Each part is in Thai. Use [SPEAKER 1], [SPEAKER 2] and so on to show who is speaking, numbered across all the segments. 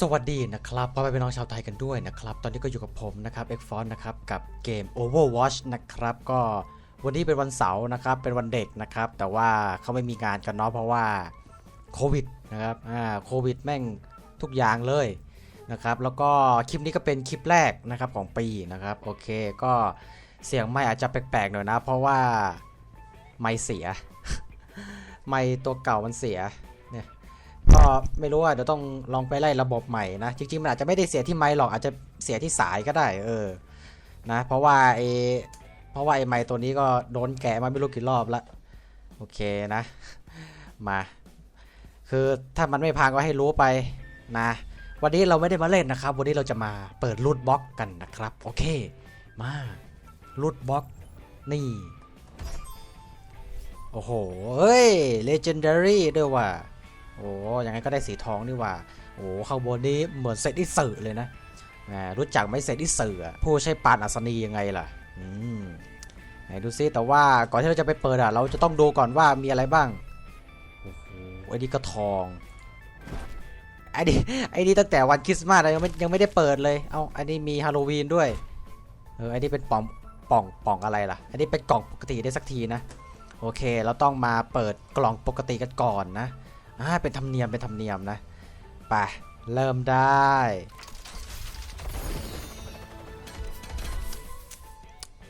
[SPEAKER 1] สวัสดีนะครับพ่อแม่พี่น้องชาวไทยกันด้วยนะครับ ตอนนี้ก็อยู่กับผมนะครับ x f o n นะครับ กับเกม Overwatch นะครับ ก็วันนี้เป็นวันเสาร์นะครับ เป็นวันเด็กนะครับ แต่ว่าเขาไม่มีงานกันเนาะเพราะว่าโควิดนะครับ อ่า โควิดแม่งทุกอย่างเลยนะครับ แล้วก็คลิปนี้ก็เป็นคลิปแรกนะครับของปีนะครับ โอเค ก็เสียงไม่อาจจะแปลกๆหน่อยนะ เพราะว่าไม่เสีย ไม่ตัวเก่ามันเสียเนี่ย ก็ไม่รู้ว่าเดี๋ยวต้องลองไปไล่ระบบใหม่นะ จริงๆมันอาจจะไม่ได้เสียที่ไมค์หรอกอาจจะเสียที่สายก็ได้ เออ นะ เพราะว่าไอเพราะว่าไอไมค์ตัวนี้ก็โดนแกะมาไม่รู้กี่รอบละโอเคนะ มา คือถ้ามันไม่พังก็ให้รู้ไปนะ วันนี้เราไม่ได้มาเล่นนะครับ วันนี้เราจะมาเปิดรูทบล็อกกันนะครับ โอเค มารูทบล็อกนี่ โอ้โหเฮ้ย legendary ด้วยว่ะ โอ้ยังไงก็ได้สีทองนี่ว่า โอ้ข้างบนนี้เหมือนเซตอิสึเลยนะรู้จักไหมเซตอิสึอะผู้ใช้ปานอัศนียังไงล่ะ อืมไหนดูซิแต่ว่าก่อนที่เราจะไปเปิดอะเราจะต้องดูก่อนว่ามีอะไรบ้าง โอ้โหไอ้นี่ก็ทองไอ้นี่ไอ้นี่ตั้งแต่วันคริสต์มาสยังไม่ยังไม่ได้เปิดเลย เอาอันนี้มีฮาโลวีนด้วย เออไอ้นี่เป็นป่องป่องป่องอะไรล่ะ อันนี้เป็นกล่องปกติได้สักทีนะ โอเค เราต้องมาเปิดกล่องปกติกันก่อนนะ อ่าเป็นธรรมเนียมเป็นธรรมเนียมนะไปเริ่มได้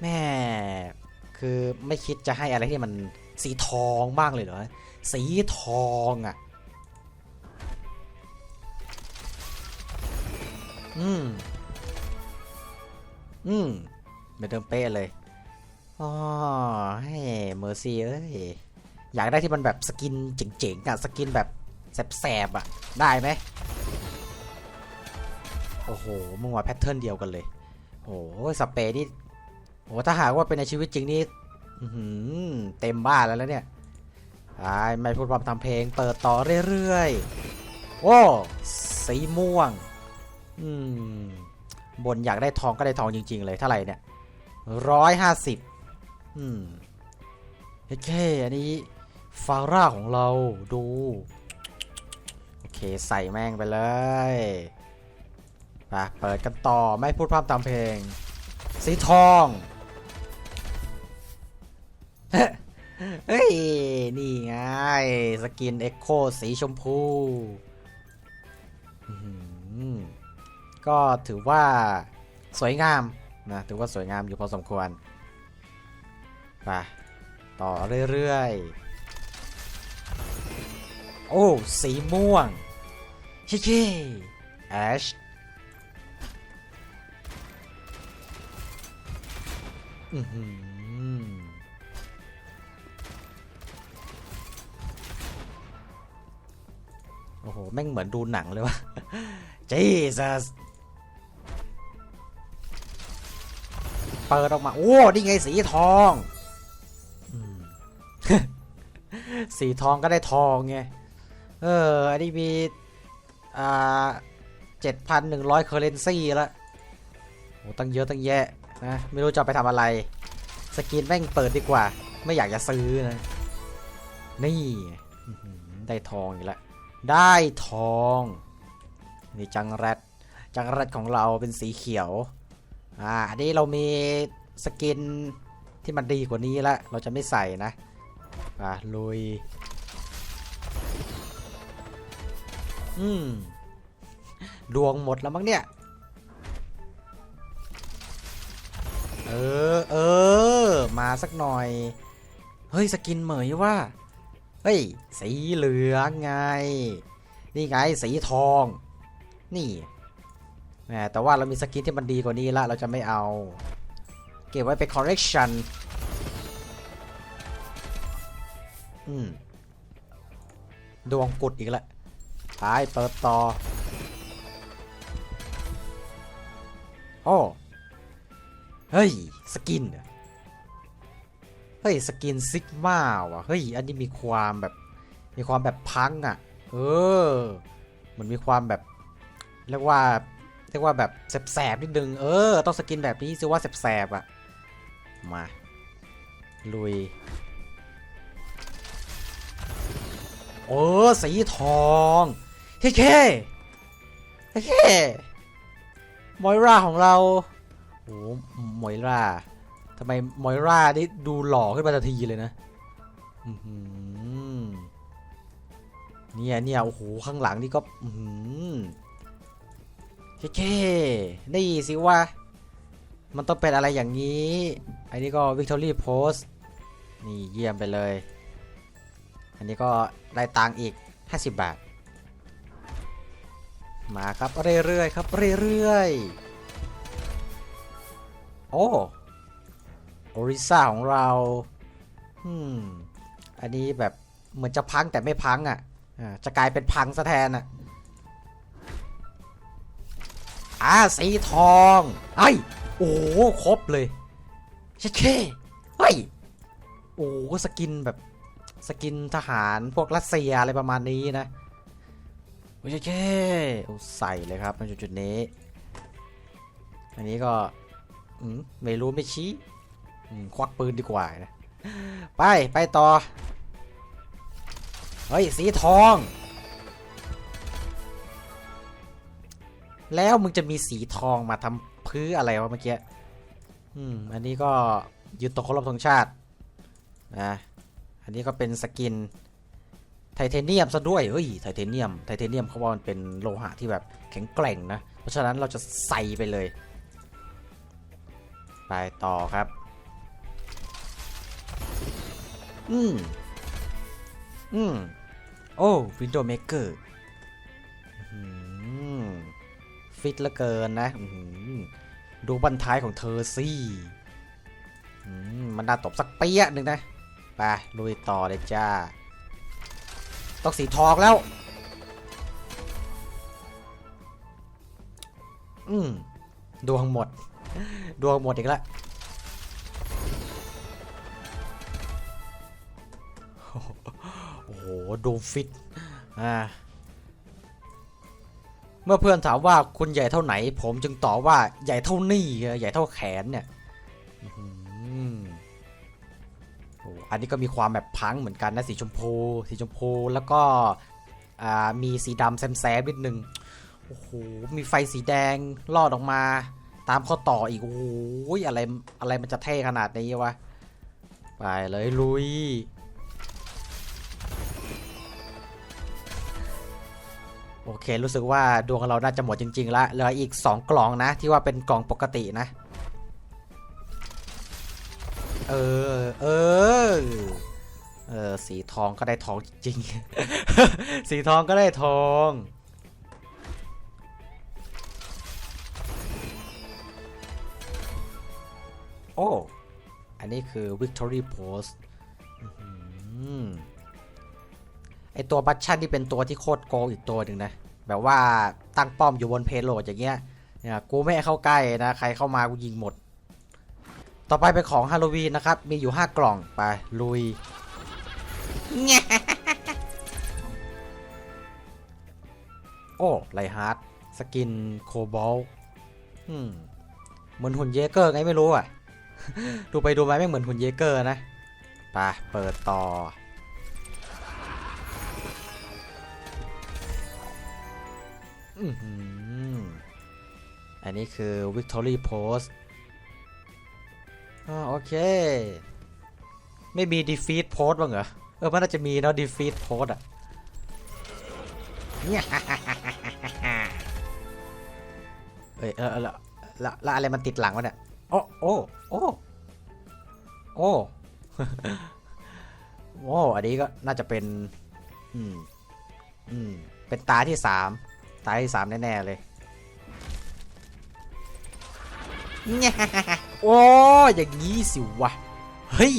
[SPEAKER 1] แม่คือไม่คิดจะให้อะไรที่มันสีทองบ้างเลยเหรอ สีทองอะ่ะ อืม อืมเป็นเดิมเป๊ะเลยอ๋อให้เมอร์ซี่เอ้ย อยากได้ที่มันแบบสกินเจ๋งๆอะสกินแบบแสบๆอะได้ไหมโอ้โหมึงว่าแพทเทิร์นเดียวกันเลยโอ้โหสเปรย์นี่โอ้ถ้าหากว่าเป็นในชีวิตจริงนี่หือเต็มบ้านแล้วแล้วเนี่ยไอ้ไม่พูดความทำเพลง เปิดต่อเรื่อยๆ โอ้ สีม่วง อืม บนอยากได้ทองก็ได้ทองจริง ๆ เลยเท่าไหร่เนี่ยร้อยห้าสิบอืมเฮ้ยแค่อันนี้ ฟาร่าของเราดู โอเคใส่แม่งไปเลยไปเปิดกันต่อไม่พูดพร่ำตามเพลง สีทอง เฮ้ย นี่ไง สกินเอ็กโคสีชมพูอื้อหือก็ถือว่าสวยงามนะ ถือว่าสวยงามอยู่พอสมควรไปต่อเรื่อยๆ โอ้ สีม่วงเช่ๆแอชอือหือโอ้โห แม่งเหมือนดูหนังเลยวะ Jesus เปิดออกมา โอ้ นี่ไงสีทอง สีทองก็ได้ทองไง เออ อันนี้มี อ่าเจ็ดพันหนึ่งร้อยเคอร์เรนซีแล้วโหตั้งเยอะตั้งแยะนะ ไม่รู้จะไปทำอะไร สกินแม่งเปิดดีกว่า ไม่อยากจะซื้อนะ นี่ ได้ทองอีกแล้ว ได้ทอง นี่จังแรดจังแรดของเราเป็นสีเขียว อ่า อันนี้เรามีสกินที่มันดีกว่านี้แล้วเราจะไม่ใส่นะ อะลุย อืม ดวงหมดแล้วมั้งเนี่ย เออ เออ มาสักหน่อย เฮ้ย สกินเหมยว่า เฮ้ย สีเหลืองไง นี่ไง สีทอง นี่แต่ว่าเรามีสกินที่มันดีกว่านี้ละ เราจะไม่เอา เก็บไว้เป็น correction อืม ดวงกุดอีกแล้ว ไปเปิดต่อ โอ้ เฮ้ย สกิน เฮ้ย สกินซิกมาว่ะ เฮ้ย อันนี้มีความแบบ มีความแบบพังอะ เออ เหมันมีความแบบ เรียกว่าเรียกว่าแบบแสบๆนิดนึง เออ ต้องสกินแบบนี้สิว่าแสบๆอะ มา ลุยโอ้สีทอง เฮ้โอเคมอยราของเราโอ้มอยราทำไมมอยราได้ดูหล่อขึ้นมาทันทีเลยนะเนี่ยเนี่ยโอ้โหข้างหลังนี่ก็อื้อหือเท่ๆนี่สิว่า มันต้องเป็นอะไรอย่างนี้ อันนี้ก็ Victory Post นี่เยี่ยมไปเลย อันนี้ก็ได้ตังค์อีก 50 บาท มาครับเรื่อยๆครับเรื่อยๆ โอ้โอริซ่าของเราอืมอันนี้แบบเหมือนจะพังแต่ไม่พังอะอ่าจะกลายเป็นพังซะแทนอะอ่าสีทองไอ้โอ้ครบเลยเช่เช่เฮ้ยโอ้สกินแบบสกินทหารพวกรัสเซียอะไรประมาณนี้นะ โอเคใส่เลยครับในจุดๆนี้ อันนี้ก็อมไม่รู้ไม่ชี้ควักปืนดีกว่านะ ไป ไปต่อ เฮ้ย สีทอง แล้วมึงจะมีสีทองมาทำพื้นอะไรวะเมื่อกี้ อืม อันนี้ก็ยืนตรงเคารพธงชาตินะ อันนี้ก็เป็นสกิน ไทเทเนียมซะด้วยเฮ้ยไทเทเนียมไทเทเนียมเขาว่ามันเป็นโลหะที่แบบแข็งแกร่งนะ เพราะฉะนั้นเราจะใส่ไปเลย ไปต่อครับ อืมอืมโอ้วินโดว์เมเกอร์ฟิตเหลือเกินนะดูบันท้ายของเธอสิอืมมันน่าตบสักเปี้ยหนึ่งนะ ไปลุยต่อเลยจ้า ต้องสีทองแล้ว อืมดวงหมด ดวงหมดอีกแล้วโอ้โหดวงฟิต อ่า เมื่อเพื่อนถามว่าคุณใหญ่เท่าไหน ผมจึงตอบว่าใหญ่เท่านี่ใหญ่เท่าแขนเนี่ย อันนี้ก็มีความแบบพังเหมือนกันนะสีชมพู สีชมพูแล้วก็มีสีดำแซมๆนิดนึงโอ้โหมีไฟสีแดงลอดออกมา ตามข้อต่ออีกโอ้โหอะไรอะไรมันจะเท่ขนาดนี้วะไปเลยลุยโอเครู้สึกว่าดวงเราน่าจะหมดจริงๆแล้วเหลืออีก 2 กล่องนะ ที่ว่าเป็นกล่องปกตินะ เออ เออ เออ สีทองก็ได้ทองจริงๆ สีทองก็ได้ทอง โอ้ อันนี้คือ Victory Post อื้อหือไอตัวบัตชั่นที่เป็นตัวที่โคตรโกงอีกตัวหนึ่งนะ แบบว่าตั้งป้อมอยู่บนเพโลดอย่างเงี้ยเนี่ยกูไม่ให้เข้าใกล้นะ ใครเข้ามากูยิงหมด ต่อไปเป็นของฮาโลวีนนะครับ มีอยู่ 5 กล่องไปลุย โอ้ไลฮาร์ดสกินโคบอลอืมเหมือนหุ่นเยเกอร์ไงไม่รู้อะ ดูไปดูมาไม่เหมือนหุ่นเยเกอร์นะไปเปิดต่ออือหืออันนี้คือ Victory Post อ่าโอเค ไม่มี Defeat Post บ้างเหรอ เออมันน่าจะมีเนาะ Defeat Post อะเนี่ยเอ้ยเออเออแล้วแล้วแล้วอะไรมันติดหลังวะเนี่ย โอ้โอ้โอ้โอ้โอ้อันนี้ก็น่าจะเป็น อืม อืม เป็นตาที่สาม ตาที่สามแน่ ๆ เลย โอ้อย่างนี้สิวะ เฮ้ย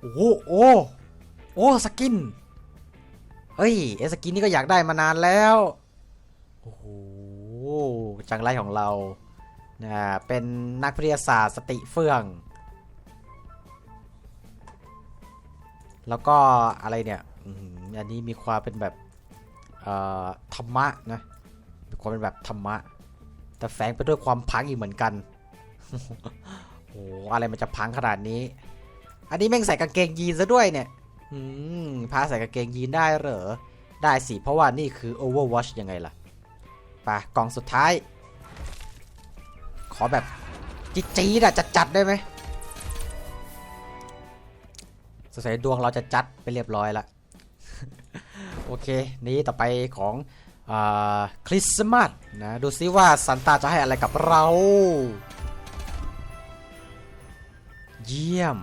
[SPEAKER 1] โอ้โอ้โอ้สกิน เฮ้ยไอสกินนี่ก็อยากได้มานานแล้ว โอ้โห จังไรของเรานะเป็นนักวิทยาศาสตร์สติเฟื่อง แล้วก็อะไรเนี่ย อันนี้มีความเป็นแบบธรรมะนะ มีความเป็นแบบธรรมะ แต่แฝงไปด้วยความพังอีกเหมือนกัน โอ้โหอะไรมันจะพังขนาดนี้ อันนี้แม่งใส่กางเกงยีนซะด้วยเนี่ยอืมพาใส่กางเกงยีนได้เหรอ ได้สิ เพราะว่านี่คือ Overwatch ยังไงล่ะไปกล่องสุดท้าย ขอแบบจี๊ดๆอะจัดจัดๆได้ไหมสงสัยดวงเราจะจัดไปเรียบร้อยละโอเค นี้ต่อไปของคริสต์มาสนะ ดูซิว่าซันตาจะให้อะไรกับเรา เยี่ยม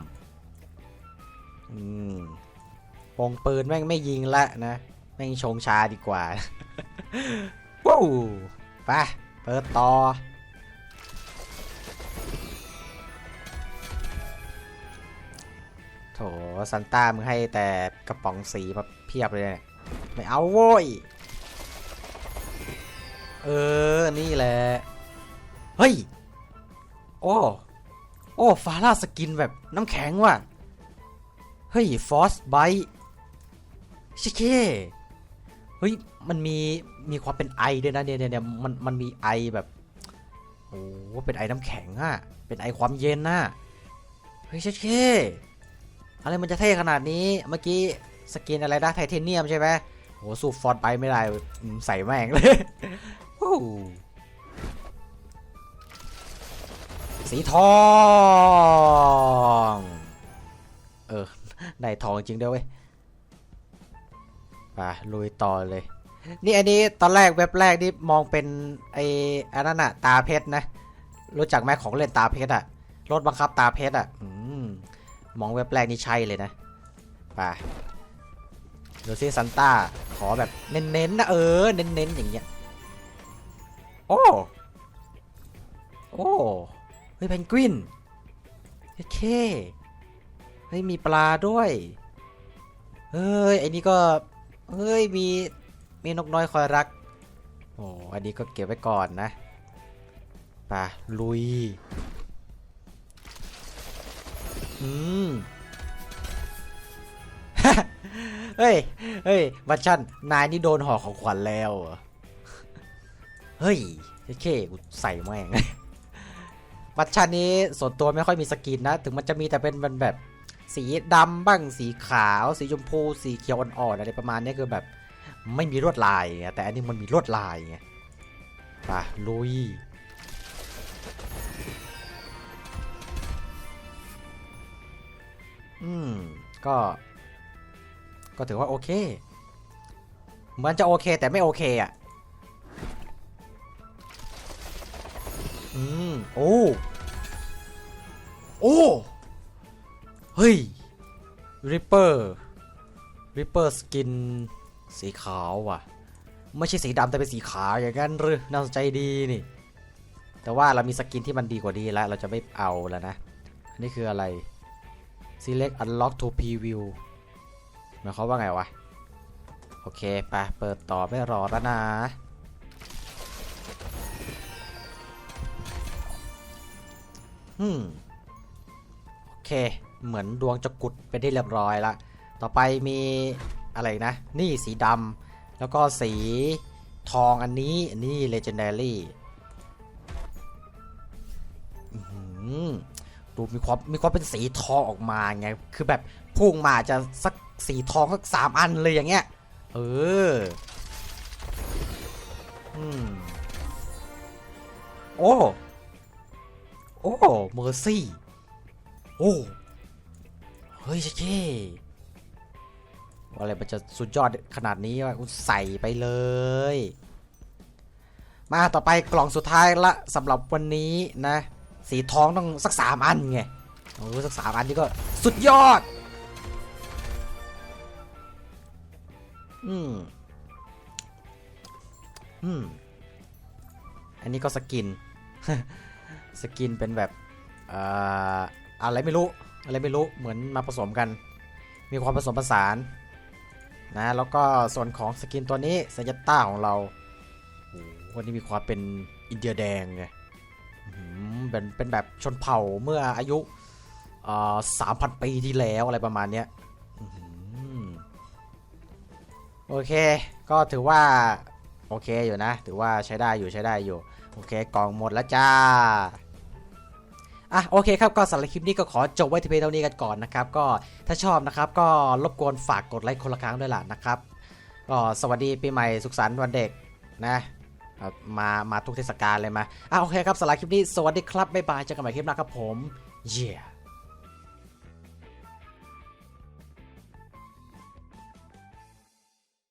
[SPEAKER 1] อืมปงปืนแม่งไม่ยิงละนะ แม่งชงชาดีกว่า ว้าวไปเปิดต่อ โถซันต้ามึงให้แต่กระป๋องสีมาเพียบเลยเนี่ยไม่เอาโว้ย เออ นี่แหละ เฮ้ย โอ้ โอ้ ฟาร่าสกินแบบน้ำแข็งว่ะ เฮ้ย ฟอสไบชิเคเฮ้ย มันมี มีความเป็นไอด้วยนะเนี่ยเนี่ยมัน มันมีไอแบบ โอ้เป็นไอน้ำแข็งอะเป็นไอความเย็นน่ะ เฮ้ยชิเคอะไรมันจะเท่ขนาดนี้ เมื่อกี้สกินอะไรนะไทเทเนียมใช่ไหมโห สูบฟอนต์ไปไม่ได้ใส่แม่งเลยโอ้ สีทอง เออได้ทองจริงด้วยเว้ยไปลุยต่อเลย นี่อันนี้ตอนแรกเว็บแรกนี่มองเป็นไอ้อันนั้นอะตาเพชรนะ รู้จักไหมของเล่นตาเพชรอะรถบังคับตาเพชรอะอมมองเว็บแรกนี่ใช่เลยนะไปดูซิซันต้าขอแบบเน้นๆนะเออ เน้นๆอย่างเงี้ย โอ้ โอ้ เฮ้ยเพนกวินเคเฮ้ยมีปลาด้วยเฮ้ยไอ้นี่ก็เฮ้ยมีมีนกน้อยคอยรักโอ้อันนี้ก็เก็บไว้ก่อนนะไปลุยอืมเฮ้ย เฮ้ยวัชชันนายนี่โดนห่อของขวัญแล้วเหรอเฮ้ยโอเคกูใส่แม่ง วัชชันนี้ส่วนตัวไม่ค่อยมีสกินนะ ถึงมันจะมีแต่เป็นมันแบบสีดำบ้างสีขาว สีชมพู สีเขียวอ่อนๆอะไรประมาณนี้คือแบบ ไม่มีลวดลายแต่อันนี้มันมีลวดลายไงไปลุยอืม ก็ ก็ถือว่าโอเค เหมือนจะโอเคแต่ไม่โอเคอะ อืม โอ้ โอ้ เฮ้ยริปเปอร์ริปเปอร์สกินสีขาวว่ะ ไม่ใช่สีดำแต่เป็นสีขาวอย่างนั้นหรือน่าสนใจดีนี่ แต่ว่าเรามีสกินที่มันดีกว่าดีแล้ว เราจะไม่เอาแล้วนะ อันนี้คืออะไร select unlock to preview หมายความว่าไงวะ โอเคไปเปิดต่อไม่รอแล้วนะอืม เค เหมือนดวงจะกุดไปได้เรียบร้อยละ ต่อไปมีอะไรนะ นี่สีดำแล้วก็สีทองอันนี้นี่ legendary อื้อหือดูมีความมีความเป็นสีทองออกมาไง คือแบบพุ่งมาจะสักสีทองสักสามอันเลยอย่างเงี้ย เออ อืม โอ้ โอ้ เมอร์ซี่ โอ้เฮ้ยเช่อะไรมันจะสุดยอดขนาดนี้วะกูใส่ไปเลย มาต่อไปกล่องสุดท้ายละสำหรับวันนี้นะ สีทองต้องสักสามอันไงโอ้สักสามอันนี้ก็สุดยอด อืม อืม อันนี้ก็สกิน สกินเป็นแบบ เอ่อ อะไรไม่รู้อะไรไม่รู้เหมือนมาผสมกัน มีความผสมผสานนะแล้วก็ส่วนของสกินตัวนี้สยัตต้าของเราวันนี้มีความเป็นอินเดียแดงไงเป็นเป็นแบบชนเผ่าเมื่ออายุสามพันปีที่แล้วอะไรประมาณเนี้ยโอเค ก็ถือว่า โอเคอยู่นะ ถือว่าใช้ได้อยู่ใช้ได้อยู่ โอเคกล่องหมดแล้วจ้า อะโอเคครับก็สำหรับคลิปนี้ก็ขอจบไว้ที่เพียงเท่านี้กันก่อนนะครับก็ถ้าชอบนะครับก็รบกวนฝากกดไลค์คนละครั้งด้วยล่ะนะครับก็สวัสดีปีใหม่สุขสันต์วันเด็กนะมามาทุกเทศกาลเลยมาอะโอเคครับสำหรับคลิปนี้สวัสดีครับบ๊ายบายเจอกันใหม่คลิปหน้าครับผมเย่